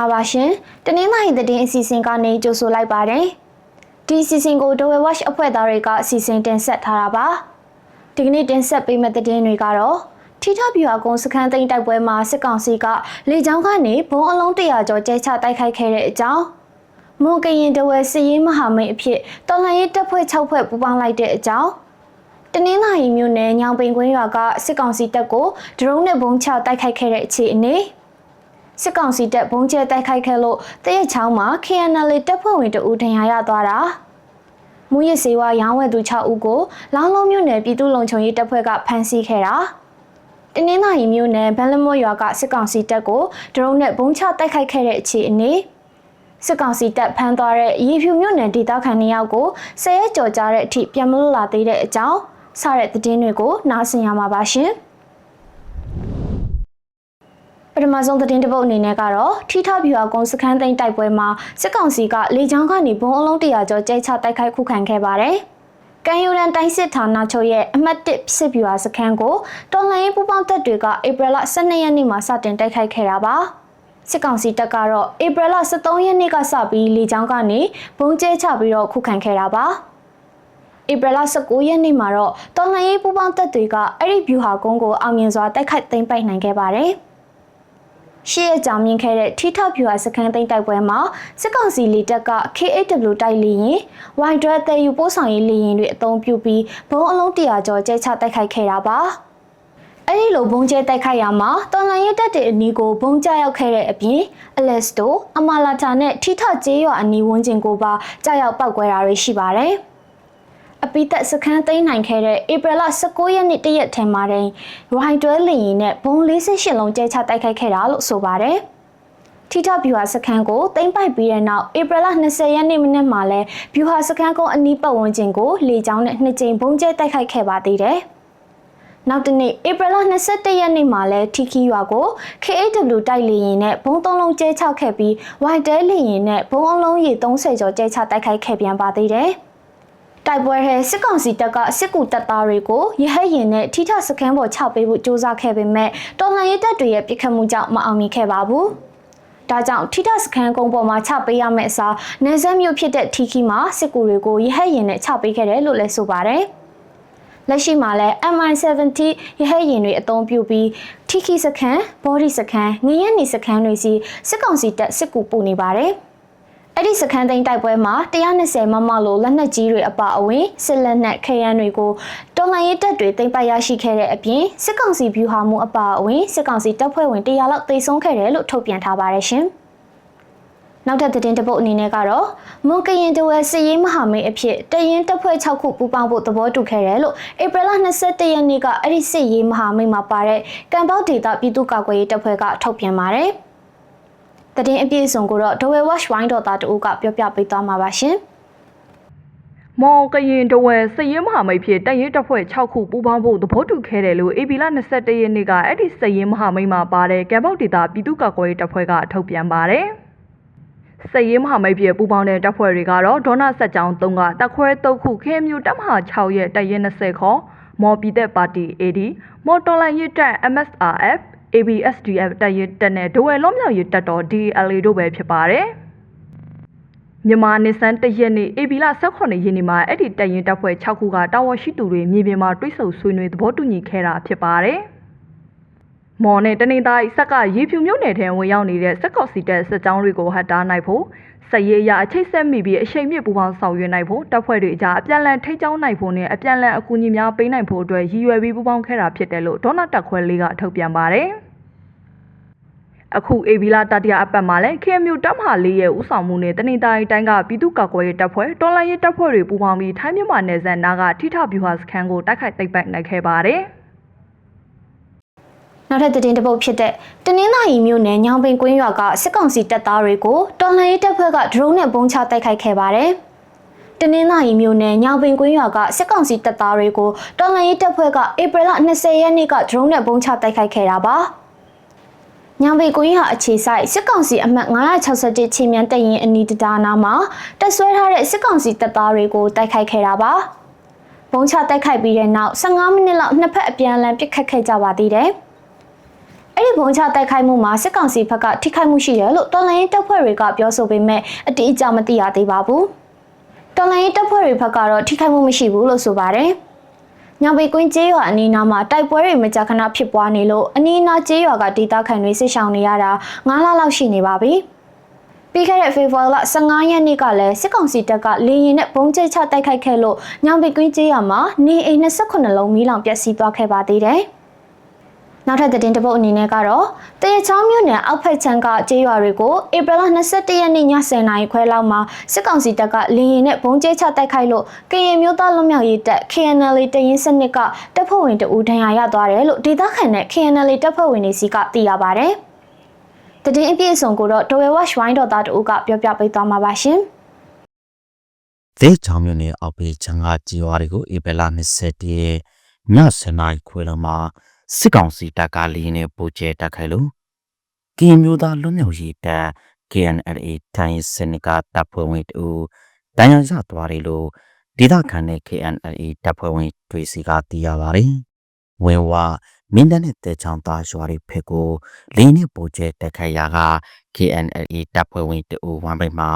မင်္ဂလာပါရှင်တနင်္လာရီသတင်းအစီအစဉ်ကနေကြိုဆိုလိုက်ပါတယ်ဒီအစီအစဉ်ကို Dove Watch အဖွဲ့သားတွေကအစီအစဉ်တင်ဆက်ထားတာပါဒီကနေ့တင်ဆက်ပေးမယ့်သတင်းတွေကတော့ထိထပြူအကုန်းစခန်းသိမ်းတိုက်ပွဲမှာစစ်ကောင်စီကလေကြောင်းကနေဘုံအလုံး100ကျော်ကျဲချတိုက်ခိုက်ခဲ့တဲ့အကြောင်းမွန်ကရင်တဝဲစစ်ရေးမဟာမိတ်အဖြစ်တော်လှန်ရေးတပ်ဖွဲ့6ဖွဲ့ပူးပေါင်းလိုက်တဲ့အကြောင်းတနင်္လာရီမြို့နယ်ညောင်ပင်ကွင်းရွာကစစ်ကောင်စီတပ်ကိုဒရုန်းနဲ့ဘုံချတိုက်ခိုက်ခဲ့တဲ့အခြေအနေ စစ်ကောင်စီတပ်ဘုံကျဲတိုက်ခိုက်ခဲ့လို့တရက်ချောင်းမှာ KNL တပ်ဖွဲ့ဝင်တအူဒဏ်ရာရသွားတာမူရစ်စေဝါရောင်းဝယ်သူ6ဦးကိုလောင်းလုံးမြို့နယ်ပြည်သူ့လုံခြုံရေးတပ်ဖွဲ့ကဖမ်းဆီးခဲ့တာတနင်္လာရီမြို့နယ်ဘန်လမော့ရွာကစစ်ကောင်စီတပ်ကိုဒရုန်းနဲ့ဘုံချတိုက်ခိုက်ခဲ့တဲ့အခြေအနေစစ်ကောင်စီတပ်ဖမ်းသွားတဲ့ရေဖြူမြို့နယ်ဒေသခံ2ယောက်ကိုဆဲရဲကြော်ကြတဲ့အထိပြန်မလို့လာသေးတဲ့အကြောင်းစတဲ့သတင်းတွေကိုနားဆင်ရမှာပါရှင် ပထမဆုံးသတင်းတစ်ပုဒ်အနေနဲ့ကတော့ထိထဗျူဟာကုန်းစခန်းသိမ်းတိုက်ပွဲမှာစစ်ကောင်စီကလေကြောင်းကနေဘုံအလုံးတရာကျော်ကျဲချတိုက်ခိုက်ခုခံခဲ့ပါတယ်။ကံယူရန်တိုင်းစစ်ဌာနချုပ်ရဲ့အမှတ်1စစ်ဗျူဟာစခန်းကိုတော်လှန်ရေးပူးပေါင်းတပ်တွေကဧပြီလ12ရက်နေ့မှာစတင်တိုက်ခိုက်ခဲ့တာပါ။စစ်ကောင်စီတပ်ကတော့ဧပြီလ13ရက်နေ့ကစပြီးလေကြောင်းကနေဘုံကျဲချပြီးတော့ခုခံခဲ့တာပါ။ဧပြီလ19ရက်နေ့မှာတော့တော်လှန်ရေးပူးပေါင်းတပ်တွေကအဲ့ဒီဗျူဟာကုန်းကိုအောင်မြင်စွာတိုက်ခိုက်သိမ်းပိုက်နိုင်ခဲ့ပါတယ်။ ရှေ့ရကြောင်မြင်ခဲ့တဲ့ထိထောက်ဖြူဟာစခန်းသိမ်းတိုက်ပွဲမှာစစ်ကောင်စီလေတပ်က KAW တိုက်လေရင် Y12 တဲယူပို့ဆောင်ရေးလေရင်တွေအသုံးပြုပြီးဘုံအလုံး100ကျော်ကျဲချတိုက်ခိုက်ခဲ့တာပါအဲ့ဒီလိုဘုံကျဲတိုက်ခိုက်ရမှာတော်လန်ရဲတပ်တဲ့အနီးကိုဘုံကျရောက်ခဲ့တဲ့အပြင်အလက်စတိုအမာလာတာနဲ့ထိထကျေးရွာအနီးဝန်းကျင်ကိုပါကြာရောက်ပောက်ကွဲတာတွေရှိပါတယ်။ အပိသက်စခန်းသိမ်းနိုင်ခဲ့တဲ့ဧပြီလ19ရက်နေ့တရက်ထဲမှာတင်ရိုဟိုင်တွဲလင်ရင်နဲ့ဘုံ48လုံးကျဲချတိုက်ခိုက်ခဲ့တာလို့ဆိုပါတယ်။ထိထဗျူဟာစခန်းကိုသိမ်းပိုက်ပြီးတဲ့နောက်ဧပြီလ20ရက်နေ့မနေ့မှာလဲဗျူဟာစခန်းကုန်းအနီးပတ်ဝန်းကျင်ကိုလေကြောင်းနဲ့နှစ်ကြိမ်ဘုံကျဲတိုက်ခိုက်ခဲ့ပါသေးတယ်။နောက်တနေ့ဧပြီလ22ရက်နေ့မှာလဲထီခီရွာကို KAW တိုက်လေရင်နဲ့ဘုံသုံးလုံးကျဲချခဲ့ပြီး White တဲလေရင်နဲ့ဘုံအလုံးရေ30ကျော်ကျဲချတိုက်ခိုက်ခဲ့ပြန်ပါသေးတယ်။ တိုက်ပွဲထဲစစ်ကောင်စီတပ်ကစစ်ကူတပ်သားတွေကိုရဟတ်ရင်နဲ့ထိထစခန်းပေါ်ချပေးဖို့စ조사ခဲ့ပေမဲ့တော်လှန်ရေးတပ်တွေရဲ့ပြစ်ခတ်မှုကြောင့်မအောင်မြင်ခဲ့ပါဘူး။ဒါကြောင့်ထိထစခန်းကုန်းပေါ်မှာချပေးရမယ့်အစားနေဆက်မြို့ဖြစ်တဲ့ထီခီမှာစစ်ကူတွေကိုရဟတ်ရင်နဲ့ချပေးခဲ့တယ်လို့လည်းဆိုပါတယ်။လက်ရှိမှာလည်း MI70 ရဟတ်ရင်တွေအသုံးပြုပြီးထီခီစခန်းဘော်ဒီစခန်းငရဲနေစခန်းတွေစီစစ်ကောင်စီတပ်စစ်ကူပို့နေပါတယ်။ အဲ့ဒီစခန်းသိမ်းတိုက်ပွဲမှာ120မမလိုလက်နက်ကြီးတွေအပါအဝင်စစ်လက်နက်ခရမ်းတွေကိုတော်လှန်ရေးတပ်တွေသိမ်းပိုက်ရရှိခဲ့တဲ့အပြင်စစ်ကောင်စီဗျူဟာမှုအပါအဝင်စစ်ကောင်စီတပ်ဖွဲ့ဝင်100လောက်သေဆုံးခဲ့တယ်လို့ထုတ်ပြန်ထားပါတယ်ရှင်။နောက်ထပ်သတင်းတစ်ပုဒ်အနေနဲ့ကတော့မွန်ကရင်တဝဲစစ်ရေးမဟာမိတ်အဖြစ်တရင်တပ်ဖွဲ့6ခုပူးပေါင်းဖို့သဘောတူခဲ့တယ်လို့ဧပြီလ22ရက်နေ့ကအဲ့ဒီစစ်ရေးမဟာမိတ်မှာပါတဲ့ကံပေါဒေတာပြည်သူ့ကာကွယ်ရေးတပ်ဖွဲ့ကထုတ်ပြန်ပါတယ်။ သတင်းအပြည့်အစုံကိုတော့ Dowell Watch Wine တော်သားတူကပြောပြပေးသွားမှာပါရှင်။မောင်ကရင်တဝဲစည်ရင်မဟာမိတ်ဖြစ်တရင်တပ်ဖွဲ့6ခုပူးပေါင်းဖို့သဘောတူခဲ့တယ်လို့ AB လ21ရက်နေ့ကအဲ့ဒီစည်ရင်မဟာမိတ်မှာပါတဲ့ကံပေါက်ဒေတာပြည်သူ့ကာကွယ်ရေးတပ်ဖွဲ့ကထုတ်ပြန်ပါတယ်။စည်ရင်မဟာမိတ်ဖြစ်ပူးပေါင်းတဲ့တပ်ဖွဲ့တွေကတော့ဒေါနာဆက်ကြောင်း3ကတပ်ခွဲ3ခုခဲမျိုးတပ်မဟာ6ရဲ့တရင်20ခေါ်မော်ပြည်သက်ပါတီ AD မော်တော်လိုင်းရတပ် MSRF ABSDF တပ်ရတပ်နဲ့ဒိုဝဲလုံးမြောက်ရတပ်တော် DLA တို့ပဲဖြစ်ပါတယ်။မြန်မာနေဆန်းတရက်နေ့ AB လ18ရက်နေ့မှာအဲ့ဒီတပ်ရင်တပ်ဖွဲ့6ခုကတာဝန်ရှိသူတွေမြေပြင်မှာတွိတ်ဆုံဆွေးနွေးသဘောတူညီခဲ့တာဖြစ်ပါတယ်။ မော်နဲ့တနေသားစက်ကရေဖြူမြို့နယ်ထဲဝင်ရောက်နေတဲ့စက်ကော့စီတပ်စစ်ကြောင်းတွေကိုဟတ်တားနိုင်ဖို့စက်ရေးရအချိတ်ဆက်မိပြီးအရှိန်မြင့်ပူပေါင်းဆောင်ရွက်နိုင်ဖို့တပ်ဖွဲ့တွေအကြားအပြန်အလှန်ထိန်းကျောင်းနိုင်ဖို့နဲ့အပြန်အလှန်အကူအညီများပေးနိုင်ဖို့အတွက်ရည်ရွယ်ပြီးပူးပေါင်းခဲ့တာဖြစ်တယ်လို့ဒေါနာတက်ခွဲလေးကထုတ်ပြန်ပါတယ်။အခုအေဗီလာတတိယအပတ်မှာလည်း KMU တပ်မဟာလေးရဲ့ဥဆောင်မှုနဲ့တနေတိုင်းတိုင်းကပြည်သူ့ကာကွယ်ရေးတပ်ဖွဲ့တော်လှန်ရေးတပ်ဖွဲ့တွေပူးပေါင်းပြီးထိုင်းမြန်မာနယ်စပ်နားကထိထဗျူဟာစခန်းကိုတိုက်ခိုက်သိမ်းပိုက်နိုင်ခဲ့ပါတယ်။ နောက်ထပ်သတင်းတစ်ပုဒ်ဖြစ်တဲ့တနင်္သာရီမြို့နယ်ညောင်ပင်ကွင်းရွာကစစ်ကောင်စီတပ်သားတွေကိုတော်လှန်ရေးတပ်ဖွဲ့ကဒရုန်းနဲ့ပုံချတိုက်ခိုက်ခဲ့ပါတယ်။တနင်္သာရီမြို့နယ်ညောင်ပင်ကွင်းရွာကစစ်ကောင်စီတပ်သားတွေကိုတော်လှန်ရေးတပ်ဖွဲ့ကဧပြီလ20ရက်နေ့ကဒရုန်းနဲ့ပုံချတိုက်ခိုက်ခဲ့တာပါ။ညောင်ပေကွင်းဟာအခြေဆိုင်စစ်ကောင်စီအမှတ်961ချင်းမြန်တပ်ရင်အနီးတဒါနာမှာတက်ဆွဲထားတဲ့စစ်ကောင်စီတပ်သားတွေကိုတိုက်ခိုက်ခဲ့တာပါ။ဘုံချတိုက်ခိုက်ပြီးတဲ့နောက်15မိနစ်လောက်နှစ်ဖက်အပြန်အလှန်ပစ်ခတ်ခဲ့ကြပါသေးတယ်။ အအဲ့ဒီဘုံချတိုက်ခိုက်မှုမှာစစ်ကောင်စီဘက်ကထိခိုက်မှုရှိတယ်လို့တော်လိုင်းတပ်ဖွဲ့တွေကပြောဆိုပေမဲ့အတိအကျမသိရသေးပါဘူးတော်လိုင်းတပ်ဖွဲ့တွေဘက်ကတော့ထိခိုက်မှုမရှိဘူးလို့ဆိုပါတယ်ညောင်ပေကွင်းကျေးရွာအနီးနားမှာတိုက်ပွဲတွေမကြာခဏဖြစ်ပွားနေလို့အနီးနားကျေးရွာကဒေသခံတွေစစ်ရှောင်နေရတာ9လလောက်ရှိနေပါပြီ။ပြီးခဲ့တဲ့ဖေဖော်ဝါရီလ15ရက်နေ့ကလည်းစစ်ကောင်စီတပ်ကလေရင်နဲ့ဘုံကျဲချတိုက်ခိုက်ခဲ့လို့ညောင်ပေကွင်းကျေးရွာမှာနေအိမ်28လုံးမီးလောင်ပျက်စီးသွားခဲ့ပါသေးတယ်။ နောက်ထပ်သတင်းတစ်ပုဒ်အနေနဲ့ကတော့တရချောင်းမြို့နယ်အောက်ဖက်ချမ်းကကျေးရွာတွေကိုဧပြီလ22ရက်နေ့ည10:00နာရီခွဲလောက်မှာစစ်ကောင်စီတပ်ကလေရင်နဲ့ဘုံကျဲချတိုက်ခိုက်လို့ကရင်မျိုးသားလွတ်မြောက်ရေးတပ် KNL တရင်စနစ်ကတပ်ဖွဲ့ဝင်တအူဒဏ်ရာရသွားတယ်လို့ဒေသခံနဲ့ KNL တပ်ဖွဲ့ဝင်တွေစီကသိရပါဗျ။တည်င်းအပြည့်အစုံကိုတော့ Dowell Watch Wine တော်သားတို့ကပြောပြပေးသွားမှာပါရှင်။သေချောင်းမြို့နယ်အောက်ဘေးချံကကြေးရွာတွေကိုဧပြီလ21ရက်ည7:00နာရီခွဲလောက်မှာ စစ်ကောင်စီတပ်ကလင်းနဲ့ပို့ကျဲတက်ခိုင်လို့ကရင်မျိုးသားလွတ်မြောက်ရေးတပ် KNLA တိုင်းစနစ်ကတပ်ဖွဲ့ဝင်တူတန်ရရသွားတယ်လို့ဒေသခံတဲ့ KNLA တပ်ဖွဲ့ဝင်တွေစီကသိရပါတယ်။ဝင်းဝမင်းတပ်နဲ့တဲချောင်းသားရွာတွေဖက်ကိုလင်းနဲ့ပို့ကျဲတက်ခိုင်ရာက KNLA တပ်ဖွဲ့ဝင်တူဝမ်ဘိတ်မှာ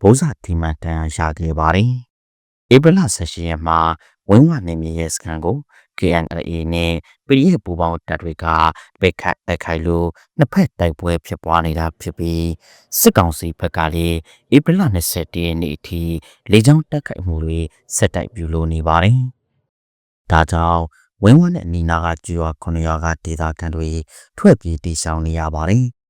ဘိုးစာဒီမန်တန်ရရခဲ့ပါတယ်။ဧပြီလ18ရက်မှာဝင်းဝနေမြေရဲ့စခန်းကို KNLA နဲ့ပြည်ရဲ့ပူပေါင်းတပ်တွေကပိတ်ခတ်တိုက်ခိုက်လို့နှစ်ဖက်တိုက်ပွဲဖြစ်ပွားနေတာဖြစ်ပြီးစစ်ကောင်စီဘက်ကလည်းဧပြီလ21ရက်နေ့အထိလေကြောင်းတိုက်ခိုက်မှုတွေဆက်တိုက်ပြုလုပ်နေပါတယ်။ဒါကြောင့်ဝင်းဝနဲ့နီနာကကျွော်ခုနှစ်ရွာကဒေသခံတွေထွက်ပြေးတိရှောင်နေရပါတယ်။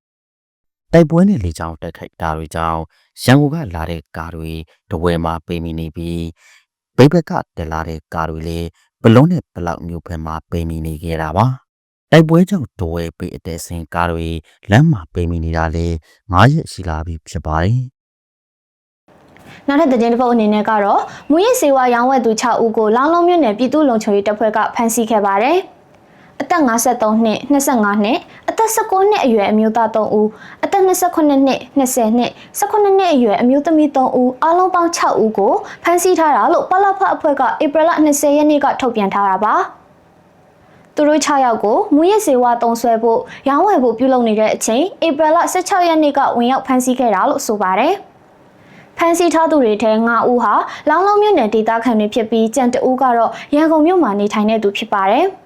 တိုက်ပွဲနဲ့လေကြောင်းတိုက်ခိုက်တာတွေကြောင့်ရန်ကုန်ကလာတဲ့ကားတွေတဝဲမှာပိတ်မိနေပြီးဗိတ်ဘက်ကတက်လာတဲ့ကားတွေလည်း ဘလုံးနဲ့ဘလောက်မျိုးဖက်မှာပိတ်မိနေခဲ့တာပါတိုက်ပွဲကြောင့်ဒဝဲပိတ်အတဲ့စင်ကားတွေလမ်းမှာပိတ်မိနေတာလေ9ရက်ရှိလာပြီဖြစ်ပါတယ်နောက်ထပ်သတင်းတစ်ပုဒ်အနေနဲ့ကတော့မူရစ်စေဝါရောင်းဝယ်သူ6ဦးကိုလောင်းလုံးမြို့နယ်ပြည်သူ့လုံခြုံရေးတပ်ဖွဲ့ကဖမ်းဆီးခဲ့ပါတယ်။ အသက်53နှစ်25နှစ်အသက်19နှစ်အရွယ်အမျိုးသား3ဦးအသက်28နှစ်20နှစ်18နှစ်အရွယ်အမျိုးသမီး3ဦးအားလုံးပေါင်း6ဦးကိုဖမ်းဆီးထားတာလို့ပလဖအဖွဲ့ကဧပြီလ20ရက်နေ့ကထုတ်ပြန်ထားတာပါ။သူတို့6ယောက်ကိုမူရစ်စေဝါတုံးဆွဲဖို့ရောင်းဝယ်ဖို့ပြုလုပ်နေတဲ့အချိန်ဧပြီလ16ရက်နေ့ကဝင်ရောက်ဖမ်းဆီးခဲ့တာလို့ဆိုပါတယ်။ဖမ်းဆီးထားသူတွေထဲ9ဦးဟာလောင်းလုံးမြို့နယ်ဒေသခံတွေဖြစ်ပြီးကြံတဦးကတော့ရန်ကုန်မြို့မှာနေထိုင်နေသူဖြစ်ပါတယ်။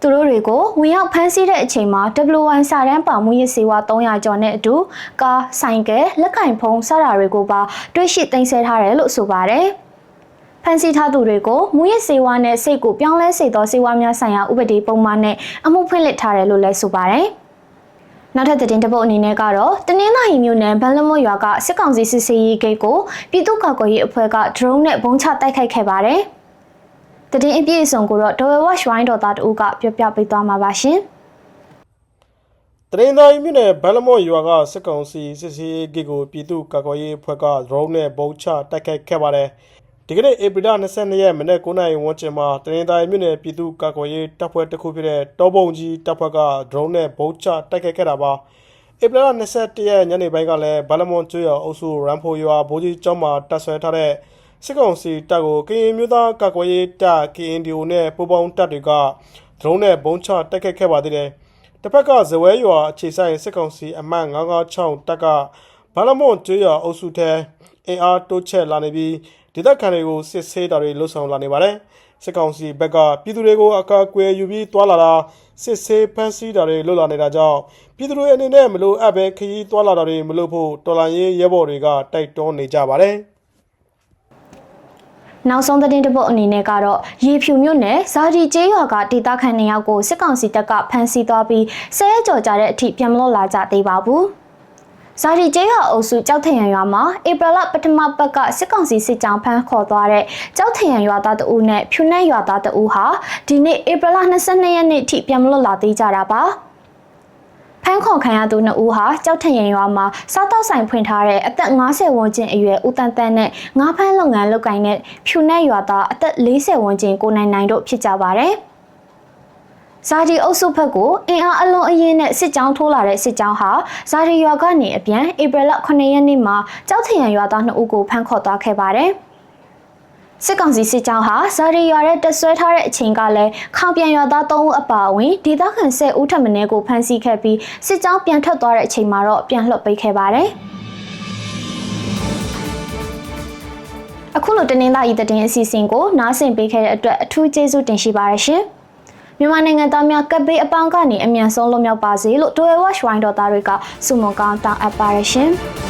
သူတို့တွေကိုဝင်ရောက်ဖမ်းဆီးတဲ့အချိန်မှာ WY စာတန်းပါမှုရစ်စေဝါ300ကျော်နဲ့အတူကားဆိုင်ကယ်လက်ကင်ဖုံးစတာတွေကိုပါတွေ့ရှိသိမ်းဆည်းထားတယ်လို့ဆိုပါတယ်။ဖမ်းဆီးထားသူတွေကိုမူရစ်စေဝါနဲ့စိတ်ကိုပြောင်းလဲစေသောစေဝါများဆိုင်ရာဥပဒေပုံမှန်နဲ့အမှုဖွင့်လှစ်ထားတယ်လို့လည်းဆိုပါတယ်။နောက်ထပ်သတင်းတစ်ပုဒ်အနေနဲ့ကတော့တနင်္လာရီမြို့နယ်ဘန်လမွတ်ရွာကစစ်ကောင်စီစစ်ဆေးရေးဂိတ်ကိုပြည်သူ့ကာကွယ်ရေးအဖွဲ့က drone နဲ့ဘုံချတိုက်ခိုက်ခဲ့ပါတယ်။ သတင်းအပြည့်အစုံကိုတော့ Dowell Watch Wine တော်သားတို့ကပြောပြပေးသွားမှာပါရှင်။တရင်သာရီမြို့နယ်ဘယ်လမော့ရွာကစစ်ကောင်စီစစ်စီးဂိတ်ကိုပြည်သူ့ကာကွယ်ရေးအဖွဲ့က drone နဲ့ပုံချတိုက်ခိုက်ခဲ့ပါတယ်။ဒီကနေ့ဧပြီလ22ရက်မနေ့9:00နာရီဝန်းကျင်မှာတရင်သာရီမြို့နယ်ပြည်သူ့ကာကွယ်ရေးတပ်ဖွဲ့တစ်ခုဖြစ်တဲ့တောပုံကြီးတပ်ဖွဲ့က drone နဲ့ပုံချတိုက်ခိုက်ခဲ့တာပါ။ဧပြီလ21ရက်ညနေပိုင်းကလည်းဘယ်လမော့ကျွော်အုပ်စုရန်ဖိုရွာဘိုးကြီးကျောင်းမှာတပ်ဆွဲထားတဲ့ စစ်ကောင်စီတပ်ကိုကရင်မျိုးသားကာကွယ်ရေးတပ် KNDO နဲ့ပူးပေါင်းတပ်တွေက drone နဲ့ပုံချတိုက်ခိုက်ခဲ့ပါသေးတယ်။တစ်ဖက်ကဇဝဲရွာအခြေဆိုင်စစ်ကောင်စီအမှတ်996တပ်ကဘာလမွန်ကျွော်အုပ်စုထဲအင်အားတိုးချဲ့လာနေပြီးဒေသခံတွေကိုစစ်ဆေးတာတွေလှုပ်ဆောင်လာနေပါတယ်။စစ်ကောင်စီဘက်ကပြည်သူတွေကိုအကာအကွယ်ယူပြီးတွာလာတာစစ်ဆေးဖမ်းဆီးတာတွေလှုပ်လာနေတာကြောင့်ပြည်သူတွေအနေနဲ့မလို့အပ်ပဲခရီးတွာလာတာတွေမလို့ဖို့တော်လိုင်းရေးရဲဘော်တွေကတိုက်တွန်းနေကြပါတယ်။ နောက်ဆုံးသတင်းတစ်ပုဒ်အနေနဲ့ကတော့ရေဖြူမြို့နယ်ဇာဒီကျေးရွာကဒေသခံနှစ်ယောက်ကိုစစ်ကောင်စီတပ်ကဖမ်းဆီးသွားပြီးဆဲရဲကြော်ကြတဲ့အထိပြန်မလို့လာကြသေးပါဘူး။ဇာဒီကျေးရွာအုပ်စုကြောက်ထရန်ရွာမှာဧပြီလပထမပတ်ကစစ်ကောင်စီစစ်ကြောင်းဖမ်းခေါ်သွားတဲ့ကြောက်ထရန်ရွာသားတဦးနဲ့ဖြူနှက်ရွာသားတဦးဟာဒီနေ့ဧပြီလ22ရက်နေ့ထိပြန်မလို့လာသေးကြတာပါ။ ဖမ်းခေါ်ခံရသူနှစ်ဦးဟာကြောက်ထရင်ရွာမှာစားတောက်ဆိုင်ဖွင့်ထားတဲ့အသက်50ဝန်းကျင်အရွယ်ဦးတန်တန်နဲ့ငါးဖမ်းလုပ်ငန်းလုပ်ကိုင်တဲ့ဖြူနဲ့ရွာသားအသက်40ဝန်းကျင်ကိုနိုင်နိုင်တို့ဖြစ်ကြပါတယ်။ဇာဒီအုပ်စုဘက်ကိုအင်အားအလုံးအရင်နဲ့စစ်ကြောင်းထိုးလာတဲ့စစ်ကြောင်းဟာဇာဒီရွာကနေအပြန်ဧပြီလ9ရက်နေ့မှာကြောက်ထရန်ရွာသား2ဦးကိုဖမ်းခေါ်သွားခဲ့ပါတယ်။ စစ်ကောင်စီစစ်ကြောင်းဟာဇာရီရွာတဲ့တဆွဲထားတဲ့အချိန်ကလည်းခေါင်ပြန်ရွာသား3ဦးအပါအဝင်ဒေသခံ10ဦးထပ်မံကိုဖမ်းဆီးခဲ့ပြီးစစ်ကြောင်းပြန်ထွက်သွားတဲ့အချိန်မှာတော့ပြန်လွှတ်ပေးခဲ့ပါတယ်။အခုလိုတနင်္လာရီတည်င်းအစီအစဉ်ကိုနားဆင်ပေးခဲ့တဲ့အတွက်အထူးကျေးဇူးတင်ရှိပါတယ်ရှင်။မြန်မာနိုင်ငံသားများကပ်ဘေးအပေါင်းကနေအမြန်ဆုံးလွတ်မြောက်ပါစေလို့ Dwell Watch Wine တော်သားတွေကဆုမွန်ကောင်းတောင်းအပ်ပါတယ်ရှင်။